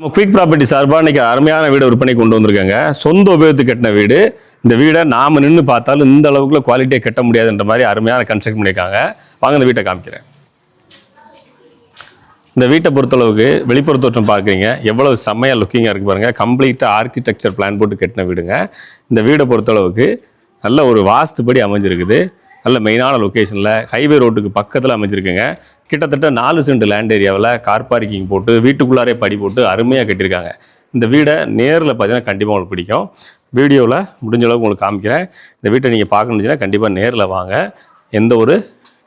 நம்ம quick property சார்பாக இன்னைக்கு அருமையான வீடு விற்பனை கொண்டு வந்திருக்காங்க. சொந்த உபயோகத்துக்கு கட்டின வீடு. இந்த வீடை நாம நின்று பார்த்தாலும் இந்த அளவுக்குள்ள குவாலிட்டியை கட்ட முடியாதுன்ற மாதிரி அருமையான கன்ஸ்ட்ரக்ட் பண்ணியிருக்காங்க. வாங்க இந்த வீட்டை காமிக்கிறேன். இந்த வீட்டை பொறுத்தளவுக்கு வெளிப்புற தோற்றம் பார்க்குறீங்க. எவ்வளவு செம்மையாக லுக்கிங்காக இருக்குது பாருங்கள் கம்ப்ளீட்டாக ஆர்கிடெக்சர் பிளான் போட்டு கட்டின வீடுங்க. இந்த வீடை பொறுத்தளவுக்கு நல்ல ஒரு வாஸ்துபடி அமைஞ்சிருக்குது. நல்ல மெயினான லொக்கேஷனில் ஹைவே ரோட்டுக்கு பக்கத்தில் அமைஞ்சிருக்குங்க. கிட்டத்தட்ட நாலு சென்ட் லேண்ட் ஏரியாவில் கார் பார்க்கிங் போட்டு வீட்டுக்குள்ளாரே படி போட்டு அருமையாக கட்டியிருக்காங்க. இந்த வீடை நேரில் பார்த்தீங்கன்னா கண்டிப்பாக உங்களுக்கு பிடிக்கும். வீடியோவில் முடிஞ்ச அளவுக்கு உங்களுக்கு காமிக்கிறேன். இந்த வீட்டை நீங்கள் பார்க்கணுச்சுன்னா கண்டிப்பாக நேரில் வாங்க. எந்த ஒரு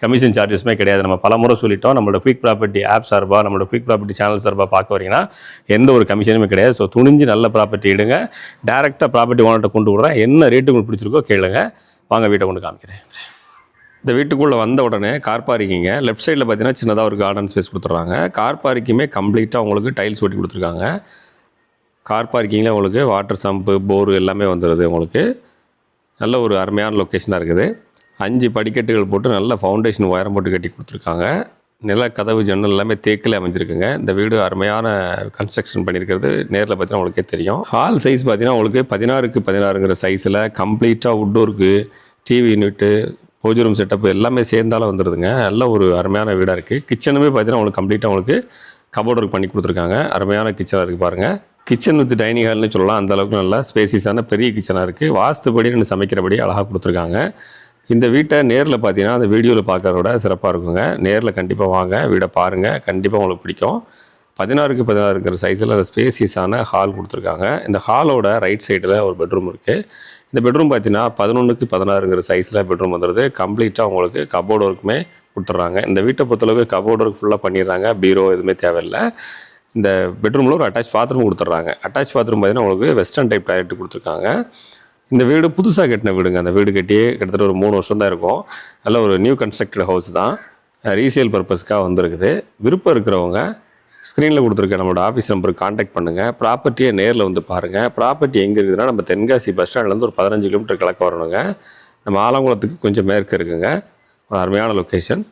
கமிஷன் சார்ஜஸுமே கிடையாது. நம்ம பலமுறை சொல்லிட்டோம். நம்மளோட குயிக் ப்ராப்பர்ட்டி ஆப் சார்பாக நம்மளோட குயிக் ப்ராப்பர்ட்டி சேனல் சார்பாக பார்க்க வரீங்கன்னா எந்த ஒரு கமிஷனுமே கிடையாது. ஸோ துணிஞ்சு நல்ல ப்ராப்பர்ட்டி எடுங்க. டேரெக்டாக ப்ராப்பர்ட்டி ஓனர்கிட்ட கொண்டு விடுறேன். என்ன ரேட்டு உங்களுக்கு பிடிச்சிருக்கோ கேளுங்க. வாங்க வீட்டை கொண்டு காமிக்கிறேன். இந்த வீட்டுக்குள்ளே வந்த உடனே கார் பார்க்கிங்க லெஃப்ட் சைடில் பார்த்தீங்கன்னா சின்னதாக ஒரு கார்டன் ஸ்பேஸ் கொடுத்துட்றாங்க. கார் பார்க்கிங்குமே கம்ப்ளீட்டாக உங்களுக்கு டைல்ஸ் ஒட்டி கொடுத்துருக்காங்க. கார் பார்க்கிங்கில் உங்களுக்கு வாட்டர் சம்பு போரு எல்லாமே வந்துடுது உங்களுக்கு. நல்ல ஒரு அருமையான லொக்கேஷனாக இருக்குது. அஞ்சு படிக்கட்டுகள் போட்டு நல்ல ஃபவுண்டேஷன் உயரம் போட்டு கட்டி கொடுத்துருக்காங்க. நில கதவு ஜன்னல் எல்லாமே தேக்கில் அமைஞ்சிருக்குங்க. இந்த வீடு அருமையான கன்ஸ்ட்ரக்ஷன் பண்ணியிருக்கிறது. நேரில் பார்த்தீங்கன்னா உங்களுக்கே தெரியும். ஹால் சைஸ் பார்த்தீங்கன்னா உங்களுக்கு பதினாறுக்கு பதினாறுங்கிற சைஸில் கம்ப்ளீட்டாக உட்டோருக்கு TV unit puja room setup எல்லாமே சேர்ந்தாலும் வந்துடுதுங்க நல்ல ஒரு அருமையான வீடாக இருக்குது கிச்சனுமே பார்த்தீங்கன்னா உங்களுக்கு கம்ப்ளீட்டாக உங்களுக்கு கபோர்டு ஒர்க் பண்ணி கொடுத்துருக்காங்க. அருமையான கிச்சனாக இருக்குது பாருங்கள் கிச்சன் வித் டைனிங் ஹால்னு சொல்லலாம். அந்த அளவுக்கு நல்லா ஸ்பேசியஸான பெரிய கிச்சனாக இருக்குது வாஸ்துபடி நான் சமைக்கிறபடி அழகாக கொடுத்துருக்காங்க. இந்த வீட்டை நேரில் பார்த்தீங்கன்னா அந்த வீடியோவில் பார்க்கறத விட சிறப்பாக இருக்குங்க. நேரில் கண்டிப்பாக வாங்க. வீடை பாருங்கள் கண்டிப்பாக உங்களுக்கு பிடிக்கும். பதினாறுக்கு பதினாறு இருக்கிற சைஸில் அந்த ஸ்பேசியஸான ஹால் கொடுத்துருக்காங்க. இந்த ஹாலோட ரைட் சைடில் ஒரு பெட்ரூம் இருக்குது இந்த பெட்ரூம் பார்த்தீங்கன்னா பதினொன்றுக்கு பதினாறுங்கிற சைஸில் பெட்ரூம் வந்துடுது கம்ப்ளீட்டாக உங்களுக்கு கபோர்டு ஒர்க்குமே கொடுத்துட்றாங்க. இந்த வீட்டை பொறுத்தளவுக்கு கபோர்டு ஒர்க் ஃபுல்லாக பண்ணிடுறாங்க. பீரோ எதுவுமே தேவையில்லை. இந்த பெட்ரூமில் ஒரு அட்டாச் பாத்ரூம் கொடுத்துட்றாங்க. அட்டாச் பாத்ரூம் பார்த்தீங்கன்னா உங்களுக்கு வெஸ்டர்ன் டைப் டாய்லெட் கொடுத்துருக்காங்க. இந்த வீடு புதுசாக கட்டின வீடுங்க. அந்த வீடு கட்டி கிட்டத்தட்ட ஒரு மூணு வருஷம் தான் இருக்கும். நல்ல ஒரு நியூ கன்ஸ்ட்ரக்டட் ஹவுஸ் தான். ரீசேல் பர்பஸ்க்காக வந்திருக்குது. விருப்பம் இருக்கிறவங்க ஸ்க்ரீனில் கொடுத்துருக்க நம்மளோட ஆஃபீஸ் நம்பருக்கு காண்டாக்ட் பண்ணுங்கள் ப்ராப்பர்ட்டியை நேரில் வந்து பாருங்கள் ப்ராப்பர்ட்டி எங்கே இருக்குதுன்னா நம்ம தென்காசி பஸ் ஸ்டாண்ட்லேருந்து ஒரு பதினஞ்சு கிலோமீட்டர் கிழக்க வரணுங்க. நம்ம ஆலங்குளத்துக்கு கொஞ்சம் மேற்கு இருக்குங்க. ஒரு அருமையான லொக்கேஷன்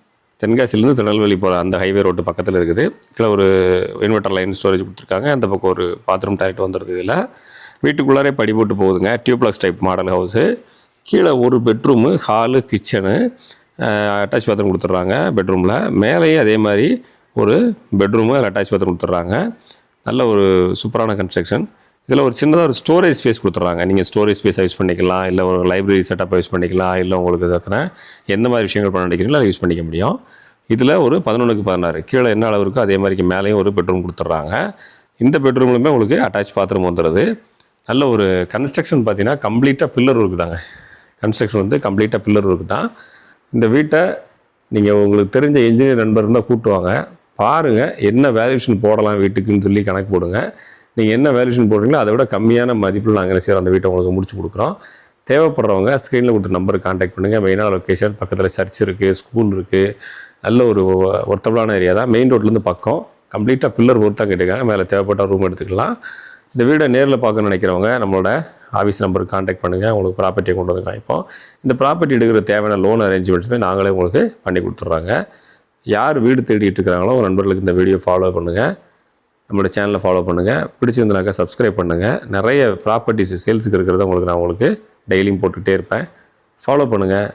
தென்காசிலேருந்து திருநெல்வேலி போகிற அந்த ஹைவே ரோட்டு பக்கத்தில் இருக்குது. கீழே ஒரு இன்வெர்டர் லைன் ஸ்டோரேஜ் கொடுத்துருக்காங்க. அந்த பக்கம் ஒரு பாத்ரூம் டாய்லெட் வந்துடுது இதில். வீட்டுக்குள்ளாரே படி போட்டு போகுதுங்க. டியூப்ளக்ஸ் டைப் மாடல் ஹவுஸு கீழே ஒரு bedroom hall kitchen attach bathroom கொடுத்துட்றாங்க பெட்ரூமில் மேலேயே அதே மாதிரி ஒரு பெட்ரூமு அதில் அட்டாச் பாத்ரூம் கொடுத்துட்றாங்க. நல்ல ஒரு சூப்பரான கன்ஸ்ட்ரக்ஷன் இதில் ஒரு சின்னதாக ஒரு ஸ்டோரேஜ் ஸ்பேஸ் கொடுத்துட்றாங்க. நீங்கள் ஸ்டோரேஜ் ஸ்பேஸாக யூஸ் பண்ணிக்கலாம். இல்லை ஒரு லைப்ரரி செட்டப் யூஸ் பண்ணிக்கலாம். இல்லை உங்களுக்கு இருக்கிற எந்த மாதிரி விஷயங்கள் பண்ண நினைக்கிறீங்களோ அதை யூஸ் பண்ணிக்க முடியும். இதில் ஒரு பதினொன்றுக்கு பதினாறு. கீழே என்ன அளவு இருக்கோ அதே மாதிரிக்கு மேலேயும் ஒரு பெட்ரூம் கொடுத்துட்றாங்க. இந்த பெட்ரூம்லையுமே உங்களுக்கு அட்டாச் பாத்ரூம் வந்துடுது நல்ல ஒரு கன்ஸ்ட்ரக்ஷன் பார்த்தீங்கன்னா கம்ப்ளீட்டாக பில்லர் இருக்குதாங்க. தாங்க கன்ஸ்ட்ரக்ஷன் வந்து கம்ப்ளீட்டாக பில்லர் இருக்குது தான் இந்த வீட்டை நீங்கள் உங்களுக்கு தெரிஞ்ச இன்ஜினியர் நண்பர் இருந்தால் கூட்டுவாங்க. பாருங்கள் என்ன வேல்யூஷன் போடலாம் வீட்டுக்குன்னு சொல்லி கணக்கு போடுங்க. நீங்கள் என்ன வேல்யூஷன் போடுறீங்களோ அதை விட கம்மியான மதிப்பில் நாங்கள் என்ன செய்கிறோம் அந்த வீட்டை உங்களுக்கு முடிச்சு கொடுக்குறோம். தேவைப்படுறவங்க ஸ்க்ரீனில் கொடுத்த நம்பருக்கு காண்டாக்ட் பண்ணுங்கள் மெயினாக லொக்கேஷன் பக்கத்தில் சர்ச் இருக்குது ஸ்கூல் இருக்குது நல்ல ஒரு ஒர்த்தபிளான ஏரியா தான். மெயின் ரோட்லேருந்து பக்கம். கம்ப்ளீட்டாக பில்லர் ஒர்க் தான் கேட்டுக்காங்க மேலே தேவைப்பட்ட ரூம் எடுத்துக்கலாம். இந்த வீடை நேரில் பார்க்கணும்னு நினைக்கிறவங்க நம்மளோட ஆஃபீஸ் நம்பருக்கு காண்டாக்ட் பண்ணுங்கள் உங்களுக்கு ப்ராப்பர்ட்டியை கொண்டு வந்து காமிப்போம். இந்த ப்ராப்பர்ட்டி எடுக்கிற தேவையான லோன் அரேஞ்ச்மெண்ட்ஸுமே நாங்களே உங்களுக்கு பண்ணி கொடுத்துட்றாங்க. யார் வீடு தேடிட்டு இருக்கிறாங்களோ உங்கள் நண்பர்களுக்கு இந்த வீடியோ ஃபாலோ பண்ணுங்கள் நம்மளோட சேனலை ஃபாலோ பண்ணுங்கள் பிடிச்சிருந்தனாக்கா சப்ஸ்கிரைப் பண்ணுங்கள் நிறைய ப்ராப்பர்ட்டிஸ் சேல்ஸுக்கு இருக்கிறத உங்களுக்கு நான் உங்களுக்கு டெய்லியும் போட்டுகிட்டே இருப்பேன். ஃபாலோ பண்ணுங்கள்